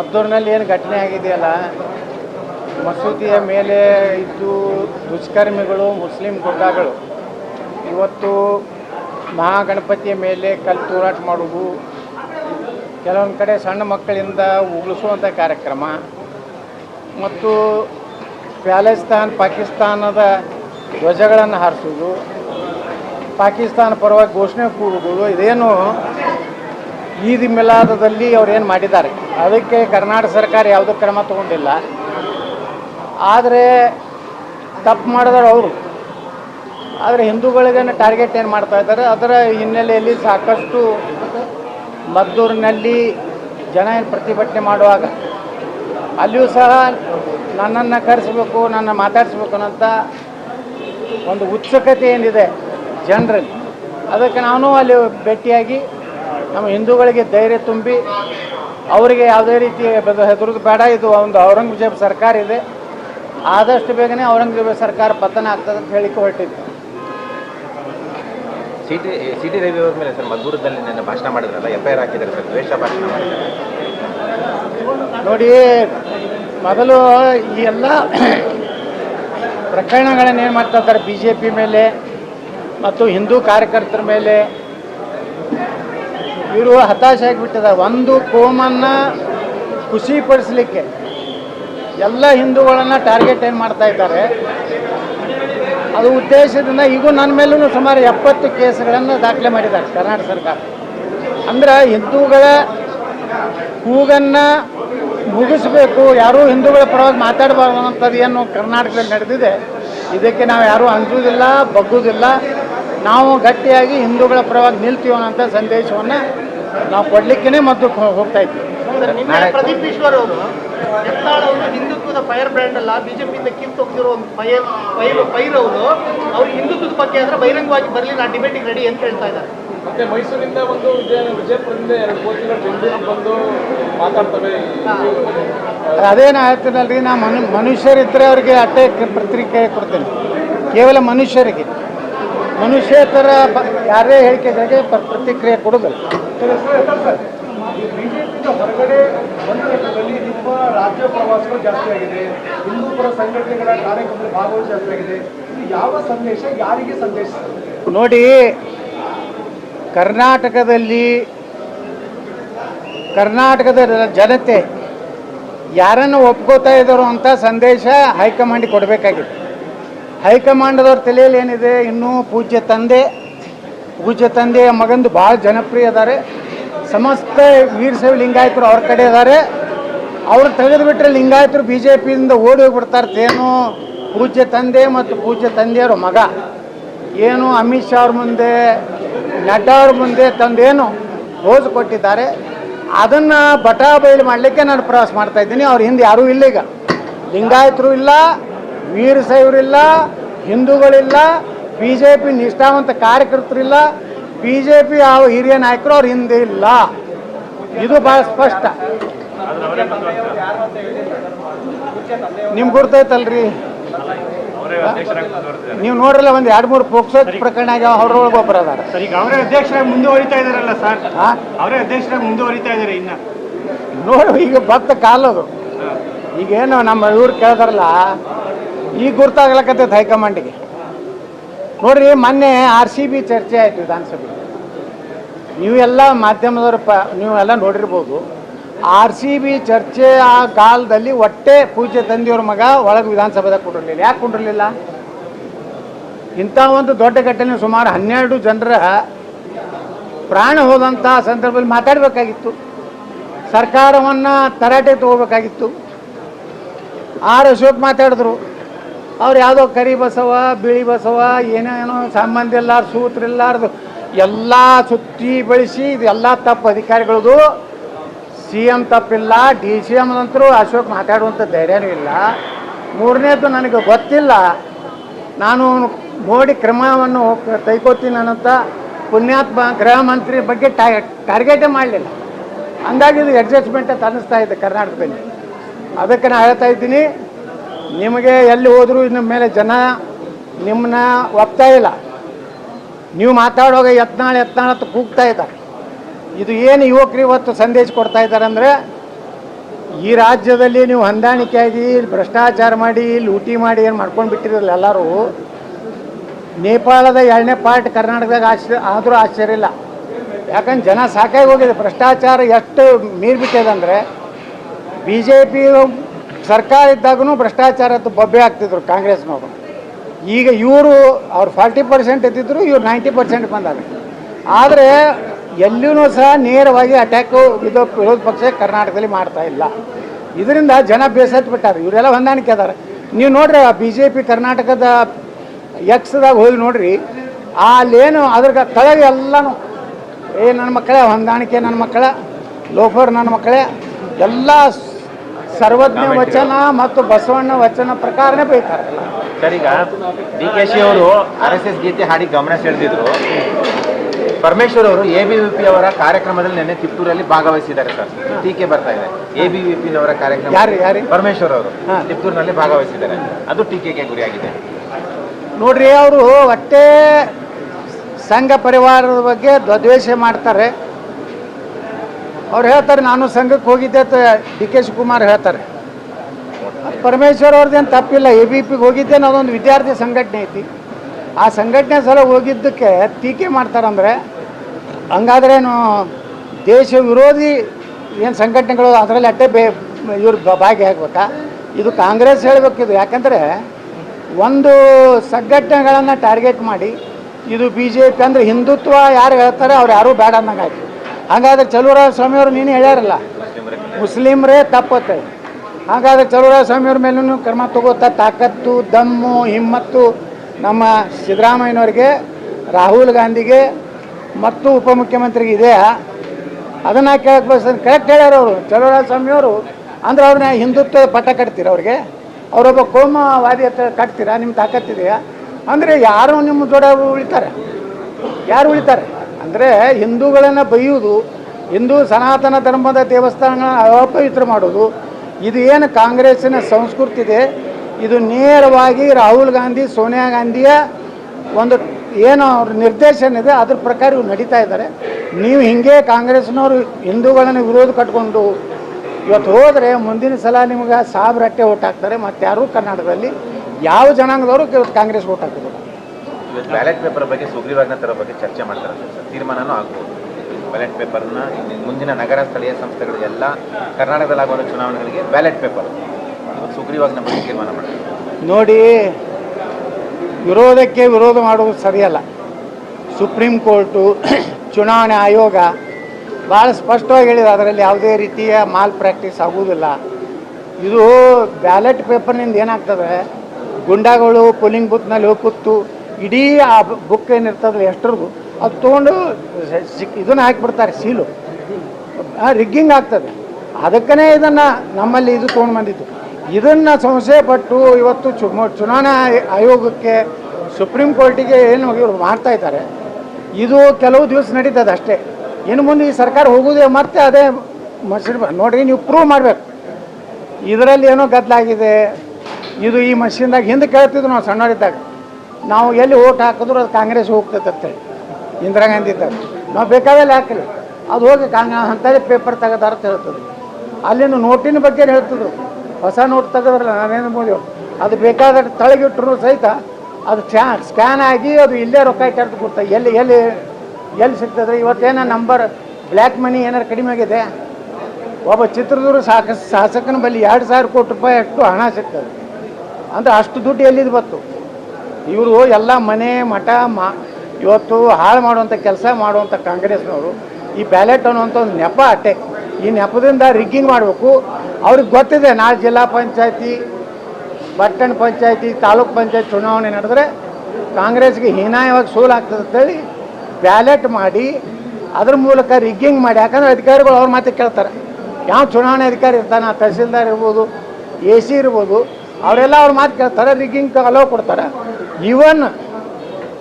ಮದ್ದೂರಿನಲ್ಲಿ ಏನು ಘಟನೆ ಆಗಿದೆಯಲ್ಲ? ಮಸೂದಿಯ ಮೇಲೆ ಇದ್ದು ದುಷ್ಕರ್ಮಿಗಳು, ಮುಸ್ಲಿಂ ಗುಡ್ಡಗಳು. ಇವತ್ತು ಮಹಾಗಣಪತಿಯ ಮೇಲೆ ಕಲ್ಲು ತೂರಾಟ ಮಾಡೋದು ಕೆಲವೊಂದು ಕಡೆ ಸಣ್ಣ ಮಕ್ಕಳಿಂದ ಉಗುಳಿಸುವಂಥ ಕಾರ್ಯಕ್ರಮ. ಮತ್ತು ಪ್ಯಾಲೆಸ್ತಾನ್, ಪಾಕಿಸ್ತಾನದ ಧ್ವಜಗಳನ್ನು ಹಾರಿಸೋದು ಪಾಕಿಸ್ತಾನ ಪರವಾಗಿ ಘೋಷಣೆ ಕೂಡುವುದು ಇದೇನು ಈದ್ ಮಿಲಾದದಲ್ಲಿ ಅವ್ರು ಏನು ಮಾಡಿದ್ದಾರೆ? ಅದಕ್ಕೆ ಕರ್ನಾಟಕ ಸರ್ಕಾರ ಯಾವುದೂ ಕ್ರಮ ತಗೊಂಡಿಲ್ಲ. ಆದರೆ ತಪ್ಪು ಮಾಡಿದವರು ಅವರು. ಆದರೆ ಹಿಂದೂಗಳಿಗೇನು ಟಾರ್ಗೆಟ್ ಏನು ಮಾಡ್ತಾ ಇದ್ದಾರೆ? ಅದರ ಹಿನ್ನೆಲೆಯಲ್ಲಿ ಸಾಕಷ್ಟು ಮದ್ದೂರಿನಲ್ಲಿ ಜನ ಏನು ಪ್ರತಿಭಟನೆ ಮಾಡುವಾಗ ಅಲ್ಲಿಯೂ ಸಹ ನನ್ನನ್ನು ಕರೆಸಬೇಕು, ನನ್ನ ಮಾತಾಡಿಸ್ಬೇಕು ಅನ್ನೋಂಥ ಒಂದು ಉತ್ಸುಕತೆ ಏನಿದೆ ಜನರಲ್ಲಿ. ಅದಕ್ಕೆ ನಾನು ಅಲ್ಲಿ ಭೇಟಿಯಾಗಿ ನಮ್ಮ ಹಿಂದೂಗಳಿಗೆ ಧೈರ್ಯ ತುಂಬಿ ಅವರಿಗೆ ಯಾವುದೇ ರೀತಿ ಹೆದರೋದು ಬೇಡ. ಇದು ಒಂದು ಔರಂಗಜೇಬ್ ಸರ್ಕಾರ ಇದೆ. ಆದಷ್ಟು ಬೇಗನೆ ಔರಂಗಜೇಬ್ ಸರ್ಕಾರ ಪತನ ಆಗ್ತದೆ ಅಂತ ಹೇಳಿಕೆ ಹೊರಟಿದ್ದೆ C T C T Ravi ಅವ್ರ ಮೇಲೆ ಸರ್ ಮದ್ದೂರದಲ್ಲಿ ನಿನ್ನೆ ಭಾಷಣ ಮಾಡಿದ್ರಲ್ಲ ಎಫ್ ಐ ಆರ್ ಹಾಕಿದ್ದಾರೆ ಸರ್ ದ್ವೇಷ ಭಾಷಣ ಮಾಡಿದ್ದಾರೆ. ನೋಡಿ ಮೊದಲು ಈ ಎಲ್ಲ ಪ್ರಕರಣಗಳನ್ನು ಏನು ಮಾಡ್ತಾ ಇದ್ದಾರೆ? ಬಿ ಜೆ ಪಿ ಮೇಲೆ ಮತ್ತು ಹಿಂದೂ ಕಾರ್ಯಕರ್ತರ ಮೇಲೆ ಇವರು ಹತಾಶೆ ಆಗಿಬಿಟ್ಟಿದೆ. ಒಂದು ಕೋಮನ್ನು ಖುಷಿಪಡಿಸಲಿಕ್ಕೆ ಎಲ್ಲ ಹಿಂದೂಗಳನ್ನು ಟಾರ್ಗೆಟ್ ಏನು ಮಾಡ್ತಾ ಇದ್ದಾರೆ? ಅದು ಉದ್ದೇಶದಿಂದ ಈಗೂ ನನ್ನ ಮೇಲೂ ಸುಮಾರು ಎಪ್ಪತ್ತು ಕೇಸ್ಗಳನ್ನು ದಾಖಲೆ ಮಾಡಿದ್ದಾರೆ ಕರ್ನಾಟಕ ಸರ್ಕಾರ. ಅಂದ್ರೆ ಹಿಂದೂಗಳ ಕೂಗನ್ನು ಮುಗಿಸ್ಬೇಕು, ಯಾರೂ ಹಿಂದೂಗಳ ಪರವಾಗಿ ಮಾತಾಡಬಾರ್ದು ಅನ್ನೋಂಥದ್ದು ಏನು ಕರ್ನಾಟಕದಲ್ಲಿ ನಡೆದಿದೆ. ಇದಕ್ಕೆ ನಾವು ಯಾರೂ ಅಂಜುವುದಿಲ್ಲ ಬಗ್ಗುವುದಿಲ್ಲ ನಾವು ಗಟ್ಟಿಯಾಗಿ ಹಿಂದೂಗಳ ಪರವಾಗಿ ನಿಲ್ತೀವೋ ಅಂತ ಸಂದೇಶವನ್ನು ನಾವು ಕೊಡ್ಲಿಕ್ಕೇ ಮದ್ದು ಹೋಗ್ತಾ ಇದ್ವಿ. ಪ್ರದೀಪ್ ಈಶ್ವರ್ ಅವರು ಎತ್ತಾಳ್ ಅವರು ಹಿಂದುತ್ವದ ಫೈರ್ ಬ್ರ್ಯಾಂಡ್ ಅಲ್ಲ ಬಿಜೆಪಿಯಿಂದ ಕಿತ್ತೊಗ್ದಿರೋ ಒಂದು ಫೈರ್ ಫೈರ್ ಫೈರ್ ಅವರು ಅವ್ರು ಹಿಂದುತ್ವದ ಬಗ್ಗೆ ಅಂದ್ರೆ ಬಹಿರಂಗವಾಗಿ ಬರಲಿ ನಾ ಡಿಬೇಟಿಗೆ ರೆಡಿ ಅಂತ ಹೇಳ್ತಾ ಇದ್ದಾರೆ. ಮತ್ತೆ ಮೈಸೂರಿಂದ ಒಂದು ವಿಜಯ ವಿಜಯಪುರದಿಂದ ಎರಡು ಬೆಂಗಳೂರಿಗೆ ಬಂದು ಮಾತಾಡ್ತವೆ ಅದೇನು ಹೇಳ್ತೀನಲ್ರಿ ನಾ ಮನು ಮನುಷ್ಯರಿದ್ದರೆ ಅವರಿಗೆ ಅಟ್ಟೆ ಪತ್ರಿಕೆ ಕೊಡ್ತೇನೆ. ಕೇವಲ ಮನುಷ್ಯರಿಗೆ. ಮನುಷ್ಯೇತರ ಯಾರೇ ಹೇಳಿಕೆಗಳಿಗೆ ಪ್ರತಿಕ್ರಿಯೆ ಕೊಡೋದಿಲ್ಲ ಬಿಜೆಪಿಯಿಂದ ಹೊರಗಡೆ ಬಂದಲ್ಲಿ ನಿಮ್ಮ ರಾಜ್ಯ ಪ್ರವಾಸಗಳು ಜಾಸ್ತಿ ಆಗಿದೆ ಹಿಂದೂಪರ ಸಂಘಟನೆಗಳ ಕಾರ್ಯಕ್ರಮದಲ್ಲಿ ಭಾಗವಹಿಸಿ ಜಾಸ್ತಿ ಆಗಿದೆ. ಇದು ಯಾವ ಸಂದೇಶ ಯಾರಿಗೆ ಸಂದೇಶ? ನೋಡಿ ಕರ್ನಾಟಕದಲ್ಲಿ ಕರ್ನಾಟಕದ ಜನತೆ ಯಾರನ್ನು ಒಪ್ಕೋತಾ ಇದ್ದಾರೋ ಅಂತ ಸಂದೇಶ ಹೈಕಮಾಂಡಿಗೆ ಕೊಡಬೇಕಾಗಿದೆ. ಹೈಕಮಾಂಡದವ್ರ ತಲೆಯಲ್ಲಿ ಏನಿದೆ, ಇನ್ನೂ ಪೂಜ್ಯ ತಂದೆ, ಪೂಜ್ಯ ತಂದೆಯ ಮಗಂದು ಭಾಳ ಜನಪ್ರಿಯ ಇದ್ದಾರೆ ಸಮಸ್ತ ವೀರಶೈವ ಲಿಂಗಾಯತರು ಅವ್ರ ಕಡೆ ಇದ್ದಾರೆ ಅವ್ರು ತೆಗೆದು ಬಿಟ್ಟರೆ ಲಿಂಗಾಯತರು ಬಿ ಜೆ ಪಿಯಿಂದ ಓಡಿ ಹೋಗ್ಬಿಡ್ತಾರೆ ಏನು ಪೂಜ್ಯ ತಂದೆ ಮತ್ತು ಪೂಜ್ಯ ತಂದೆಯವರು ಮಗ, ಏನು ಅಮಿತ್ ಶಾ ಅವ್ರ ಮುಂದೆ, ನಡ್ಡಾ ಅವ್ರ ಮುಂದೆ ತಂದೇನು ರೋಜ್ ಕೊಟ್ಟಿದ್ದಾರೆ. ಅದನ್ನು ಬಟಾ ಬಯಲು ಮಾಡಲಿಕ್ಕೆ ನಾನು ಪ್ರವಾಸ ಮಾಡ್ತಾ ಇದ್ದೀನಿ. ಅವ್ರ ಹಿಂದೆ ಯಾರೂ ಇಲ್ಲ ಈಗ. ಲಿಂಗಾಯತರು ಇಲ್ಲ. ವೀರಶೈವರಿಲ್ಲ ಹಿಂದೂಗಳಿಲ್ಲ ಬಿ ಜೆ ಪಿ ನಿಷ್ಠಾವಂತ ಕಾರ್ಯಕರ್ತರಿಲ್ಲ ಬಿ ಜೆ ಪಿ ಯಾವ ಹಿರಿಯ ನಾಯಕರು ಅವ್ರ ಹಿಂದೆ ಇಲ್ಲ. ಇದು ಭಾಳ ಸ್ಪಷ್ಟ. ನಿಮ್ಗೆ ಗುರ್ತೈತಲ್ರಿ ನೀವು ನೋಡ್ರಲ್ಲ ಒಂದು ಎರಡು ಮೂರು ಪೋಕ್ಸೋ ಪ್ರಕರಣ ಆಗ್ಯಾವ ಅವ್ರೊಳಗೆ ಒಬ್ಬರ ಅದಾರ. ಸರ್ ಈಗ ಅವರೇ ಅಧ್ಯಕ್ಷರಾಗಿ ಮುಂದುವರಿತಾ ಇದಾರಲ್ಲ ಸರ್? ಅವರೇ ಅಧ್ಯಕ್ಷರಾಗಿ ಮುಂದುವರಿತಾ ಇದ್ದಾರೆ ಇನ್ನ. ನೋಡು ಈಗ ಭಕ್ತ ಕಾಲದು. ಈಗೇನು ನಮ್ಮ ಇವ್ರು ಕೇಳಿದಾರಲ್ಲ ಈಗ ಗುರ್ತಾಗ್ಲಕತ್ತೈತೆ ಹೈಕಮಾಂಡಿಗೆ. ನೋಡ್ರಿ, ಮೊನ್ನೆ ಆರ್ ಸಿ ಬಿ ಚರ್ಚೆ ಆಯಿತು ವಿಧಾನಸಭೆ. ಎಲ್ಲ ಮಾಧ್ಯಮದವ್ರ ಪ, ನೀವೆಲ್ಲ ನೋಡಿರ್ಬೋದು, ಆರ್ ಸಿ ಬಿ ಚರ್ಚೆ ಆ ಕಾಲದಲ್ಲಿ ಒಟ್ಟೆ ಪೂಜೆ ತಂದೆಯವ್ರ ಮಗ ಒಳಗೆ ವಿಧಾನಸಭೆದಾಗ ಕುಂಡಿರ್ಲಿಲ್ಲ. ಯಾಕೆ ಕುಂಡಿರಲಿಲ್ಲ? ಇಂಥ ಒಂದು ದೊಡ್ಡ ಘಟನೆ ಸುಮಾರು ಹನ್ನೆರಡು ಜನರ ಪ್ರಾಣ ಹೋದಂಥ ಸಂದರ್ಭದಲ್ಲಿ ಮಾತಾಡಬೇಕಾಗಿತ್ತು. ಸರ್ಕಾರವನ್ನು ತರಾಟೆ ತಗೋಬೇಕಾಗಿತ್ತು. ಆರ್ ಅಶೋಕ್ ಮಾತಾಡಿದ್ರು. ಅವ್ರು ಯಾವುದೋ ಕರಿ ಬಸವ, ಬಿಳಿ ಬಸವ ಏನೇನೋ ಸಂಬಂಧ ಇಲ್ಲ ಸೂತ್ರ ಇಲ್ಲಾರ್ದು, ಎಲ್ಲ ಸುತ್ತಿ ಬೆಳೆಸಿ ಇದು ಎಲ್ಲ ತಪ್ಪು ಅಧಿಕಾರಿಗಳದು. ಸಿ ಎಂ ತಪ್ಪಿಲ್ಲ, ಡಿ ಸಿ ಎಮ್ದಂತರೂ ಅಶೋಕ್ ಮಾತಾಡುವಂಥ ಧೈರ್ಯನೂ ಇಲ್ಲ. ಮೂರನೇದು ನನಗೆ ಗೊತ್ತಿಲ್ಲ. ನಾನು ನೋಡಿ ಕ್ರಮವನ್ನು ತೈಕೋತೀನಿ ಅನ್ನೋಂಥ ಪುಣ್ಯಾತ್ಮ ಗೃಹ ಮಂತ್ರಿ ಬಗ್ಗೆ ಟಾರ್ಗೆಟೇ ಮಾಡಲಿಲ್ಲ. ಹಂಗಾಗಿ ಇದು ಅಡ್ಜಸ್ಟ್ಮೆಂಟ್ ಅಂತ ಅನ್ನಿಸ್ತಾ ಇದೆ ಕರ್ನಾಟಕದಲ್ಲಿ. ಅದಕ್ಕೆ ನಾನು ಹೇಳ್ತಾ ಇದ್ದೀನಿ ನಿಮಗೆ ಎಲ್ಲಿ ಹೋದರೂ ಇನ್ನು ಮೇಲೆ ಜನ ನಿಮ್ಮನ್ನ ಒಪ್ತಾ ಇಲ್ಲ. ನೀವು ಮಾತಾಡುವಾಗ ಯತ್ನಾಳ್ ಎತ್ನಾಳ ಅಂತ ಕೂಗ್ತಾ ಇದ್ದಾರೆ. ಇದು ಏನು ಯುವಕರು ಇವತ್ತು ಸಂದೇಶ ಕೊಡ್ತಾ ಇದ್ದಾರೆ ಅಂದರೆ, ಈ ರಾಜ್ಯದಲ್ಲಿ ನೀವು ಹೊಂದಾಣಿಕೆಯಾಗಿ ಭ್ರಷ್ಟಾಚಾರ ಮಾಡಿ ಲೂಟಿ ಮಾಡಿ ಏನು ಮಾಡ್ಕೊಂಡು ಬಿಟ್ಟಿರಲ್ಲ ಎಲ್ಲರೂ, ನೇಪಾಳದ ಎರಡನೇ ಪಾರ್ಟ್ ಕರ್ನಾಟಕದಾಗ ಆಶ್ಚರ್ಯ, ಆದರೂ ಆಶ್ಚರ್ಯ ಇಲ್ಲ. ಯಾಕಂದ್ರೆ ಜನ ಸಾಕಾಗಿ ಹೋಗಿದೆ. ಭ್ರಷ್ಟಾಚಾರ ಎಷ್ಟು ಮೀರ್ಬಿಟ್ಟಿದೆ ಅಂದರೆ ಬಿ ಜೆ ಪಿ ಸರ್ಕಾರ ಇದ್ದಾಗೂ ಭ್ರಷ್ಟಾಚಾರ ಬೊಬ್ಬೆ ಆಗ್ತಿದ್ರು ಕಾಂಗ್ರೆಸ್ನವರು. ಈಗ ಇವರು ಅವ್ರು ಫಾರ್ಟಿ ಪರ್ಸೆಂಟ್ ಇದ್ದಿದ್ರು ಇವ್ರು ನೈಂಟಿ ಪರ್ಸೆಂಟ್ ಬಂದಾಗ ಆದರೆ ಎಲ್ಲಿಯೂ ಸಹ ನೇರವಾಗಿ ಅಟ್ಯಾಕು ಇದು ವಿರೋಧ ಪಕ್ಷ ಕರ್ನಾಟಕದಲ್ಲಿ ಮಾಡ್ತಾ ಇಲ್ಲ. ಇದರಿಂದ ಜನ ಬೇಸತ್ತು ಬಿಟ್ಟಾರೆ ಇವರೆಲ್ಲ ಹೊಂದಾಣಿಕೆ ಅದಾರೆ. ನೀವು ನೋಡ್ರಿ ಬಿ ಜೆ ಪಿ ಕರ್ನಾಟಕದ ಎಕ್ಸ್ದಾಗ ಹೋಗಿ ನೋಡ್ರಿ, ಅಲ್ಲೇನು ಅದ್ರ ತಳಗೆ ಎಲ್ಲನೂ, ಏ, ನನ್ನ ಮಕ್ಕಳೇ, ಹೊಂದಾಣಿಕೆ ನನ್ನ ಮಕ್ಕಳ, ಲೋಫರ್ ನನ್ನ ಮಕ್ಕಳೇ, ಎಲ್ಲ ಸರ್ವಜ್ಞ ವಚನ ಮತ್ತು ಬಸವಣ್ಣ ವಚನ ಪ್ರಕಾರನೇ ಬೈತಾರೆ ಸರ್ ಈಗ ಡಿ ಕೆ ಶಿ ಅವರು ಆರ್ ಎಸ್ ಎಸ್ ಗೀತೆ ಹಾಡಿ ಗಮನ ಸೆಳೆದಿದ್ರು. ಪರಮೇಶ್ವರ್ ಅವರು ಎ ಬಿ ವಿ ಪಿ ಅವರ ಕಾರ್ಯಕ್ರಮದಲ್ಲಿ ನಿನ್ನೆ ತಿಪ್ಪೂರಲ್ಲಿ ಭಾಗವಹಿಸಿದ್ದಾರೆ ಸರ್. ಟೀಕೆ ಬರ್ತಾ ಇದೆ. ಎ ಬಿ ವಿ ಪಿ ನವರ ಕಾರ್ಯಕ್ರಮ ಯಾರು ಯಾರು? ಪರಮೇಶ್ವರ್ ಅವರು ತಿಪ್ಪೂರಿನಲ್ಲಿ ಭಾಗವಹಿಸಿದ್ದಾರೆ. ಅದು ಟೀಕೆಗೆ ಗುರಿಯಾಗಿದೆ. ನೋಡ್ರಿ ಅವರು ಒಟ್ಟೆ ಸಂಘ ಪರಿವಾರದ ಬಗ್ಗೆ ದ್ವದ್ವೇಷ ಮಾಡ್ತಾರೆ. ಅವ್ರು ಹೇಳ್ತಾರೆ, ನಾನು ಸಂಘಕ್ಕೆ ಹೋಗಿದ್ದೆ ಅಂತ ಡಿ ಕೆ ಶಿವಕುಮಾರ್ ಹೇಳ್ತಾರೆ. ಪರಮೇಶ್ವರ್ ಅವ್ರದ್ದೇನು ತಪ್ಪಿಲ್ಲ, ಎ ಬಿ ಪಿಗೆ ಹೋಗಿದ್ದೆ ಅದೊಂದು ವಿದ್ಯಾರ್ಥಿ ಸಂಘಟನೆ ಐತಿ. ಆ ಸಂಘಟನೆ ಸಲ ಹೋಗಿದ್ದಕ್ಕೆ ಟೀಕೆ ಮಾಡ್ತಾರಂದ್ರೆ, ಹಂಗಾದ್ರೇನು ದೇಶ ವಿರೋಧಿ ಏನು ಸಂಘಟನೆಗಳು ಅದರಲ್ಲಿ ಅಟ್ಟೆ ಬೇ, ಇವ್ರ ಬ- ಭಾಗಿಯಾಗ್ಬೇಕಾ ಇದು ಕಾಂಗ್ರೆಸ್ ಹೇಳಬೇಕಿದು ಯಾಕಂದರೆ ಒಂದು ಸಂಘಟನೆಗಳನ್ನು ಟಾರ್ಗೆಟ್ ಮಾಡಿ, ಇದು ಬಿ ಜೆ ಪಿ ಅಂದರೆ ಹಿಂದುತ್ವ ಯಾರು ಹೇಳ್ತಾರೆ, ಅವ್ರು ಯಾರೂ ಬೇಡ ಅನ್ನಂಗೆ ಆಯ್ತು ಹಾಗಾದ್ರೆ ಚಲುವರಾಯ ಸ್ವಾಮಿಯವರು ನೀನು ಹೇಳ್ಯಾರಲ್ಲ, ಮುಸ್ಲಿಮ್ರೇ ತಪ್ಪತ್ತೆ. ಹಾಗಾದ್ರೆ ಚಲುವರಾಯ ಸ್ವಾಮಿಯವ್ರ ಮೇಲೂ ಕ್ರಮ ತಗೋತಾ, ತಾಕತ್ತು, ದಮ್ಮು, ಹಿಮ್ಮತ್ತು ನಮ್ಮ ಸಿದ್ದರಾಮಯ್ಯನವ್ರಿಗೆ, ರಾಹುಲ್ ಗಾಂಧಿಗೆ ಮತ್ತು ಉಪಮುಖ್ಯಮಂತ್ರಿಗೆ ಇದೆಯಾ? ಅದನ್ನು ಕೇಳಕ್ಕೆ ಬರ್ತದೆ ಕರೆಕ್ಟ್ ಹೇಳ್ಯಾರ ಅವರು. ಚಲುವರಾಯ ಸ್ವಾಮಿಯವರು ಅಂದ್ರೆ ಅವ್ರನ್ನ ಹಿಂದುತ್ವ ಪಟ್ಟ ಕಟ್ತೀರ ಅವ್ರಿಗೆ? ಅವರೊಬ್ಬ ಕೋಮವಾದಿ ಹತ್ರ ಕಟ್ತೀರಾ? ನಿಮ್ಮ ತಾಕತ್ತಿದೆಯಾ? ಅಂದರೆ ಯಾರು ನಿಮ್ಮ ಜೋಡ ಉಳಿತಾರೆ? ಯಾರು ಉಳಿತಾರೆ? ಅಂದರೆ ಹಿಂದೂಗಳನ್ನು ಬೈಯುವುದು ಹಿಂದೂ ಸನಾತನ ಧರ್ಮದ ದೇವಸ್ಥಾನಗಳನ್ನ ಅಪವಿತ್ರ ಮಾಡೋದು, ಇದು ಏನು ಕಾಂಗ್ರೆಸ್ಸಿನ ಸಂಸ್ಕೃತಿ ಇದೆ? ಇದು ನೇರವಾಗಿ ರಾಹುಲ್ ಗಾಂಧಿ, ಸೋನಿಯಾ ಗಾಂಧಿಯ ಒಂದು ಏನು ಅವ್ರ ನಿರ್ದೇಶನ ಇದೆ, ಅದ್ರ ಪ್ರಕಾರ ಇವ್ರು ನಡೀತಾ ಇದ್ದಾರೆ. ನೀವು ಹಿಂಗೆ ಕಾಂಗ್ರೆಸ್ನವರು ಹಿಂದೂಗಳನ್ನು ವಿರೋಧ ಕಟ್ಕೊಂಡು ಇವತ್ತು ಹೋದರೆ ಮುಂದಿನ ಸಲ ನಿಮ್ಗೆ ಸಾಬ್ರಟ್ಟೆ ಓಟ್ ಹಾಕ್ತಾರೆ ಮತ್ತು ಯಾರೂ ಕರ್ನಾಟಕದಲ್ಲಿ, ಯಾವ ಜನಾಂಗದವರು ಇವತ್ತು ಕಾಂಗ್ರೆಸ್ ಓಟ್ ಹಾಕಿದ್ರು ಇವತ್ತು ಬ್ಯಾಲೆಟ್ ಪೇಪರ್ ಬಗ್ಗೆ ಸುಗ್ರೀವಾಜ್ಞೆ ತರೋ ಬಗ್ಗೆ ಚರ್ಚೆ ಮಾಡ್ತಾರೆ ಸರ್. ತೀರ್ಮಾನನೂ ಆಗ್ಬೋದು. ಬ್ಯಾಲೆಟ್ ಪೇಪರ್ನ ಮುಂದಿನ ನಗರ ಸ್ಥಳೀಯ ಸಂಸ್ಥೆಗಳು ಎಲ್ಲ ಕರ್ನಾಟಕದಲ್ಲಾಗುವ ಚುನಾವಣೆಗಳಿಗೆ ಬ್ಯಾಲೆಟ್ ಪೇಪರ್ ಇವತ್ತು ಸುಗ್ರೀವಾಜ್ಞೆ ಬಗ್ಗೆ ತೀರ್ಮಾನ ಮಾಡ್ತಾರೆ. ನೋಡಿ, ವಿರೋಧಕ್ಕೆ ವಿರೋಧ ಮಾಡುವುದು ಸರಿಯಲ್ಲ. ಸುಪ್ರೀಂ ಕೋರ್ಟು, ಚುನಾವಣೆ ಆಯೋಗ ಭಾಳ ಸ್ಪಷ್ಟವಾಗಿ ಹೇಳಿದೆ, ಅದರಲ್ಲಿ ಯಾವುದೇ ರೀತಿಯ ಮಾಲ್ ಪ್ರಾಕ್ಟೀಸ್ ಆಗುವುದಿಲ್ಲ. ಇದು ಬ್ಯಾಲೆಟ್ ಪೇಪರ್ನಿಂದ ಏನಾಗ್ತದೆ? ಗುಂಡಾಗಳು ಪೋಲಿಂಗ್ ಬೂತ್ನಲ್ಲಿ ಹೋಗಿ ಕೂತು ಇಡೀ ಆ ಬುಕ್ ಏನಿರ್ತದಲ್ಲ ಎಷ್ಟರದು ಅದು ತೊಗೊಂಡು ಸಿಕ್ ಇದನ್ನು ಹಾಕಿಬಿಡ್ತಾರೆ, ಸೀಲು. ರಿಗ್ಗಿಂಗ್ ಆಗ್ತದೆ. ಅದಕ್ಕನೇ ಇದನ್ನು ನಮ್ಮಲ್ಲಿ ಇದು ತೊಗೊಂಡು ಬಂದಿತ್ತು ಇದನ್ನು ಸಂಶಯ ಪಟ್ಟು ಇವತ್ತು ಚು- ಚುನಾವಣಾ ಆಯೋಗಕ್ಕೆ ಸುಪ್ರೀಂ ಕೋರ್ಟಿಗೆ ಏನು ಇವರು ಮಾಡ್ತಾ ಇದ್ದಾರೆ. ಇದು ಕೆಲವು ದಿವಸ ನಡೀತದೆ ಅಷ್ಟೇ. ಇನ್ನು ಮುಂದೆ ಈ ಸರ್ಕಾರ ಹೋಗುವುದೇ ಮತ್ತೆ ಅದೇ ಮಷಿನ್ ನೋಡಿರಿ ನೀವು ಪ್ರೂವ್ ಮಾಡಬೇಕು. ಇದರಲ್ಲಿ ಏನೋ ಗದ್ದಲಾಗಿದೆ. ಇದು ಈ ಮಷೀನ್ದಾಗ ಹಿಂದೆ ಕೇಳ್ತಿದ್ರು ನಾವು ಸಣ್ಣವರಿದ್ದಾಗ. ನಾವು ಎಲ್ಲಿ ಓಟ್ ಹಾಕಿದ್ರು ಅದು ಕಾಂಗ್ರೆಸ್ ಹೋಗ್ತೈತೆ ಇಂದಿರಾ ಗಾಂಧಿ ಇದ್ದಾಗ ನಾವು ಬೇಕಾದಲ್ಲಿ ಹಾಕಲಿ. ಅದು ಹೋಗಿ ಕಾಂಗ್ರೆಸ್ ಅಂಥದ್ದೇ ಪೇಪರ್ ತೆಗೆದಾರ ಅಂತ ಹೇಳ್ತದೆ. ಅಲ್ಲಿನ ನೋಟಿನ ಬಗ್ಗೆ ಹೇಳ್ತಿದ್ರು ಹೊಸ ನೋಟ್ ತೆಗೆದ್ರಲ್ಲ ನರೇಂದ್ರ ಮೋದಿ ಅದು ಬೇಕಾದ ತಳಗಿಟ್ಟರು ಸಹಿತ ಅದು ಸ್ಕ್ಯಾ ಸ್ಕ್ಯಾನ್ ಆಗಿ ಅದು ಇಲ್ಲೇ ರೊಕ್ಕ ಇಟ್ಟಾರ್ದು ಕೊಡ್ತಾ, ಎಲ್ಲಿ ಎಲ್ಲಿ ಎಲ್ಲಿ ಸಿಗ್ತದೆ? ಇವತ್ತೇನೋ ನಂಬರ್ ಬ್ಲ್ಯಾಕ್ ಮನಿ ಏನಾರು ಕಡಿಮೆ ಆಗಿದೆ? ಒಬ್ಬ ಚಿತ್ರದುರ್ಗ ಸಾಕ, ಶಾಸಕನ ಬಳಿ ಎರಡು ಸಾವಿರ ಕೋಟಿ ರೂಪಾಯಿ ಅಷ್ಟು ಹಣ ಸಿಗ್ತದೆ. ಅಂದ್ರೆ ಅಷ್ಟು ದುಡ್ಡು ಎಲ್ಲಿದ್ದು ಬಂತು? ಇವರು ಎಲ್ಲ ಮನೆ, ಮಠ, ಮಾ, ಇವತ್ತು ಹಾಳು ಮಾಡುವಂಥ ಕೆಲಸ ಮಾಡುವಂಥ ಕಾಂಗ್ರೆಸ್ನವರು, ಈ ಬ್ಯಾಲೆಟ್ ಅನ್ನುವಂಥ ಒಂದು ನೆಪ ಅಟ್ಟೆ. ಈ ನೆಪದಿಂದ ರಿಗ್ಗಿಂಗ್ ಮಾಡಬೇಕು. ಅವ್ರಿಗೆ ಗೊತ್ತಿದೆ, ನಾಳೆ ಜಿಲ್ಲಾ ಪಂಚಾಯತಿ ಪಟ್ಟಣ ಪಂಚಾಯತಿ, ತಾಲೂಕ್ ಪಂಚಾಯತ್ ಚುನಾವಣೆ ನಡೆದ್ರೆ ಕಾಂಗ್ರೆಸ್ಗೆ ಹೀನಾಯವಾಗಿ ಸೋಲು ಆಗ್ತದೆ ಅಂತೇಳಿ ಬ್ಯಾಲೆಟ್ ಮಾಡಿ ಅದ್ರ ಮೂಲಕ ರಿಗ್ಗಿಂಗ್ ಮಾಡಿ. ಯಾಕಂದರೆ ಅಧಿಕಾರಿಗಳು ಅವ್ರ ಮಾತು ಕೇಳ್ತಾರೆ. ಯಾವ ಚುನಾವಣೆ ಅಧಿಕಾರಿ ಇರ್ತಾನೆ ತಹಸೀಲ್ದಾರ್ ಇರ್ಬೋದು, ಎ ಸಿ ಇರ್ಬೋದು, ಅವರೆಲ್ಲ ಅವ್ರ ಮಾತು ಕೇಳ್ತಾರೆ, ರಿಗ್ಗಿಂಗ್ ಅಲೋ ಕೊಡ್ತಾರೆ. ಈವನ್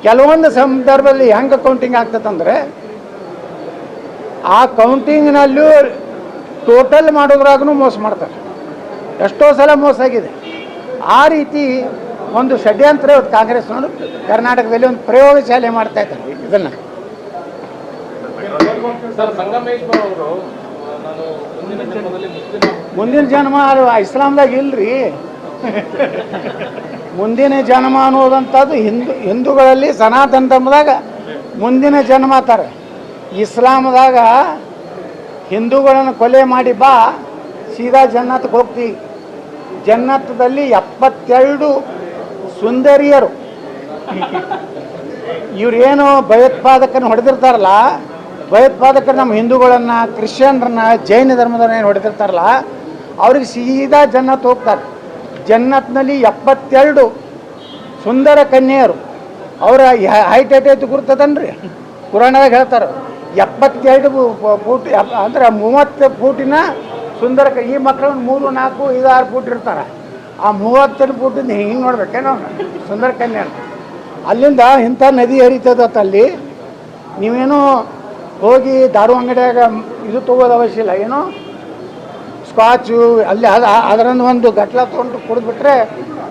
ಕೆಲವೊಂದು ಸಂದರ್ಭದಲ್ಲಿ ಹೆಂಗೆ ಕೌಂಟಿಂಗ್ ಆಗ್ತದಂದ್ರೆ ಆ ಕೌಂಟಿಂಗ್ನಲ್ಲೂ ಟೋಟಲ್ ಮಾಡೋದ್ರಾಗೂ ಮೋಸ ಮಾಡ್ತಾರೆ. ಎಷ್ಟೋ ಸಲ ಮೋಸ ಆಗಿದೆ. ಆ ರೀತಿ ಒಂದು ಷಡ್ಯಂತ್ರ ಇವತ್ತು ಕಾಂಗ್ರೆಸ್ನವರು ಕರ್ನಾಟಕದಲ್ಲಿ ಒಂದು ಪ್ರಯೋಗಶಾಲೆ ಮಾಡ್ತಾ ಇದ್ದಾರೆ ಇದನ್ನು. ಮುಂದಿನ ಜನ್ಮ ಅದು ಇಸ್ಲಾಂದಾಗ ಇಲ್ರಿ. ಮುಂದಿನ ಜನ್ಮ ಅನ್ನೋದಂಥದ್ದು ಹಿಂದೂ, ಹಿಂದೂಗಳಲ್ಲಿ ಸನಾತನ ಧರ್ಮದಾಗ ಮುಂದಿನ ಜನ್ಮ ಅಂತಾರೆ. ಇಸ್ಲಾಮದಾಗ ಹಿಂದೂಗಳನ್ನು ಕೊಲೆ ಮಾಡಿ ಬಾ, ಸೀದಾ ಜನ್ನತ್ಗೆ ಹೋಗ್ತೀವಿ ಜನ್ನತ್ತದಲ್ಲಿ ಎಪ್ಪತ್ತೆರಡು ಸುಂದರಿಯರು. ಇವರೇನು ಭಯೋತ್ಪಾದಕರನ್ನು ಹೊಡೆದಿರ್ತಾರಲ್ಲ, ಭಯೋತ್ಪಾದಕರು ನಮ್ಮ ಹಿಂದೂಗಳನ್ನು, ಕ್ರಿಶ್ಚಿಯನ್ರನ್ನ, ಜೈನ ಧರ್ಮದವ್ರನ್ನ ಏನು ಹೊಡೆದಿರ್ತಾರಲ್ಲ, ಅವ್ರಿಗೆ ಸೀದಾ ಜನ್ನತ್ ಹೋಗ್ತಾರೆ. ಜನ್ನತ್ನಲ್ಲಿ ಎಪ್ಪತ್ತೆರಡು ಸುಂದರ ಕನ್ಯೆಯರು. ಅವರ ಹೈಟ್ ಐತೆ ಗುರ್ತದನ್ರಿ? ಪುರಾಣದಾಗ ಹೇಳ್ತಾರೆ, ಎಪ್ಪತ್ತೆರಡು ಫೂಟ್ ಅಂದ್ರೆ ಮೂವತ್ತು ಫೂಟಿನ ಸುಂದರ ಈ ಮಕ್ಕಳು ಮೂರು, ನಾಲ್ಕು, ಐದು, ಆರು ಫೂಟ್ ಇರ್ತಾರೆ ಆ ಮೂವತ್ತೆರಡು ಫೂಟಿಂದ ಹಿಂಗೆ ನೋಡ್ಬೇಕೇನೋ ಸುಂದರ ಕನ್ಯೆ ಅಲ್ಲಿಂದ ಇಂಥ ನದಿ ಹರಿತದ ತಲ್ಲಿ ನೀವೇನು ಹೋಗಿ ದಾರು ಅಂಗಡಿಯಾಗ ಇದು ತಗೋದು ಅವಶ್ಯ ಇಲ್ಲ. ಏನೋ ಸ್ಕಾಚು ಅಲ್ಲಿ ಅದ ಅದರನ್ನು ಒಂದು ಗಟ್ಲ ತೊಗೊಂಡು ಕುಡಿದ್ಬಿಟ್ರೆ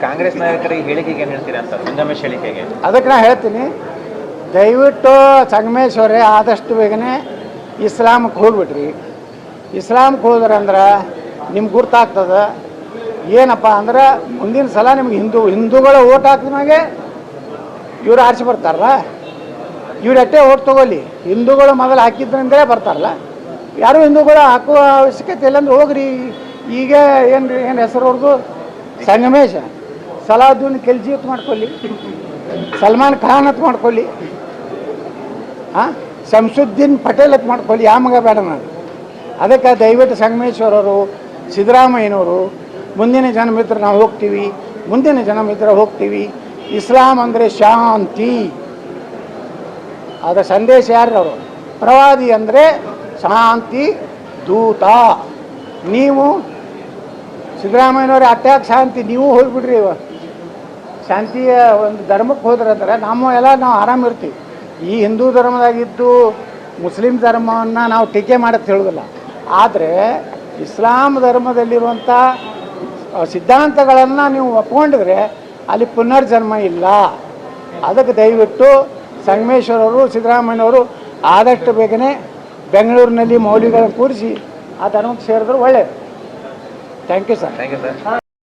ಕಾಂಗ್ರೆಸ್ ನಾಯಕರಿಗೆ ಹೇಳಿಕೆಗೆ ಏನು ಹೇಳ್ತೀರಾ ಅಂತ ಸಂಗಮೇಶ್ ಹೇಳಿಕೆಗೆ? ಅದಕ್ಕೆ ನಾ ಹೇಳ್ತೀನಿ. ದಯವಿಟ್ಟು ಸಂಗಮೇಶ್ವರೇ ಆದಷ್ಟು ಬೇಗನೆ ಇಸ್ಲಾಮಕ್ಕೆ ಹೋಗ್ಬಿಟ್ರಿ ಇಸ್ಲಾಮಕ್ಕೆ ಹೋದ್ರಂದ್ರೆ ನಿಮ್ಗೆ ಗುರ್ತಾಗ್ತದೆ. ಏನಪ್ಪ ಅಂದ್ರೆ ಮುಂದಿನ ಸಲ ನಿಮ್ಗೆ ಹಿಂದೂ ಹಿಂದೂಗಳ ಓಟ್ ಹಾಕಿದ್ಮಾಗೆ ಇವ್ರು ಆರಿಸಿ ಬರ್ತಾರಲ್ಲ. ಇವ್ರು ಅಟ್ಟೆ ಓಟ್ ತಗೊಳ್ಳಿ. ಹಿಂದೂಗಳು ಮೊದಲು ಹಾಕಿದ್ರಿಂದಲೇ ಬರ್ತಾರಲ್ಲ. ಯಾರು ಹಿಂದೂಗಳು ಹಾಕುವ ಅವಶ್ಯಕತೆ ಇಲ್ಲ ಅಂದ್ರೆ ಹೋಗ್ರಿ. ಈಗ ಏನು ಏನು ಹೆಸರು ಸಂಗಮೇಶ. ಸಲಾದ್ದೂನ್ ಕೆಲ್ಜಿ ಅಂತ ಮಾಡ್ಕೊಳ್ಳಿ. ಸಲ್ಮಾನ್ ಖಾನ್ ಅಂತ ಮಾಡ್ಕೊಳ್ಳಿ. ಹಾಂ ಶಂಸುದ್ದೀನ್ ಪಟೇಲ್ ಅಂತ ಮಾಡ್ಕೊಳ್ಳಿ. ಯಾವ ಮಗ ಬೇಡ ನಾನು. ಅದಕ್ಕೆ ದಯವಿಟ್ಟು ಸಂಗಮೇಶ್ವರರು, ಸಿದ್ದರಾಮಯ್ಯನವರು, ಮುಂದಿನ ಜನ್ಮಿತ್ರ ನಾವು ಹೋಗ್ತೀವಿ. ಮುಂದಿನ ಜನ್ಮಿತ್ರ ಹೋಗ್ತೀವಿ. ಇಸ್ಲಾಂ ಅಂದರೆ ಶಾಂತಿ. ಅದರ ಸಂದೇಶ ಯಾರು ಅವರು? ಪ್ರವಾದಿ ಅಂದರೆ ಶಾಂತಿ ದೂತ. ನೀವು ಸಿದ್ದರಾಮಯ್ಯನವ್ರ ಅಟ್ಯಾಕ್ ಶಾಂತಿ, ನೀವು ಹೋಗ್ಬಿಡ್ರಿ ಶಾಂತಿಯ ಒಂದು ಧರ್ಮಕ್ಕೆ ಹೋದ್ರಂದ್ರೆ ನಮ್ಮ ಎಲ್ಲ ನಾವು ಆರಾಮಿರ್ತೀವಿ ಈ ಹಿಂದೂ ಧರ್ಮದಾಗಿದ್ದು ಮುಸ್ಲಿಂ ಧರ್ಮವನ್ನು ನಾವು ಟೀಕೆ ಮಾಡಕ್ಕೆ ಹೇಳೋದಿಲ್ಲ. ಆದರೆ ಇಸ್ಲಾಂ ಧರ್ಮದಲ್ಲಿರುವಂಥ ಸಿದ್ಧಾಂತಗಳನ್ನು ನೀವು ಒಪ್ಕೊಂಡಿದ್ರೆ ಅಲ್ಲಿ ಪುನರ್ಜನ್ಮ ಇಲ್ಲ. ಅದಕ್ಕೆ ದಯವಿಟ್ಟು ಸಂಗಮೇಶ್ವರವರು ಸಿದ್ದರಾಮಯ್ಯನವರು ಆದಷ್ಟು ಬೇಗನೆ ಬೆಂಗಳೂರಿನಲ್ಲಿ ಮೌಲ್ಯಗಳನ್ನು ಕೂರಿಸಿ ಆ ಧರ್ಮಕ್ಕೆ ಸೇರಿದ್ರೆ ಒಳ್ಳೆಯದು thank you sir thank you sir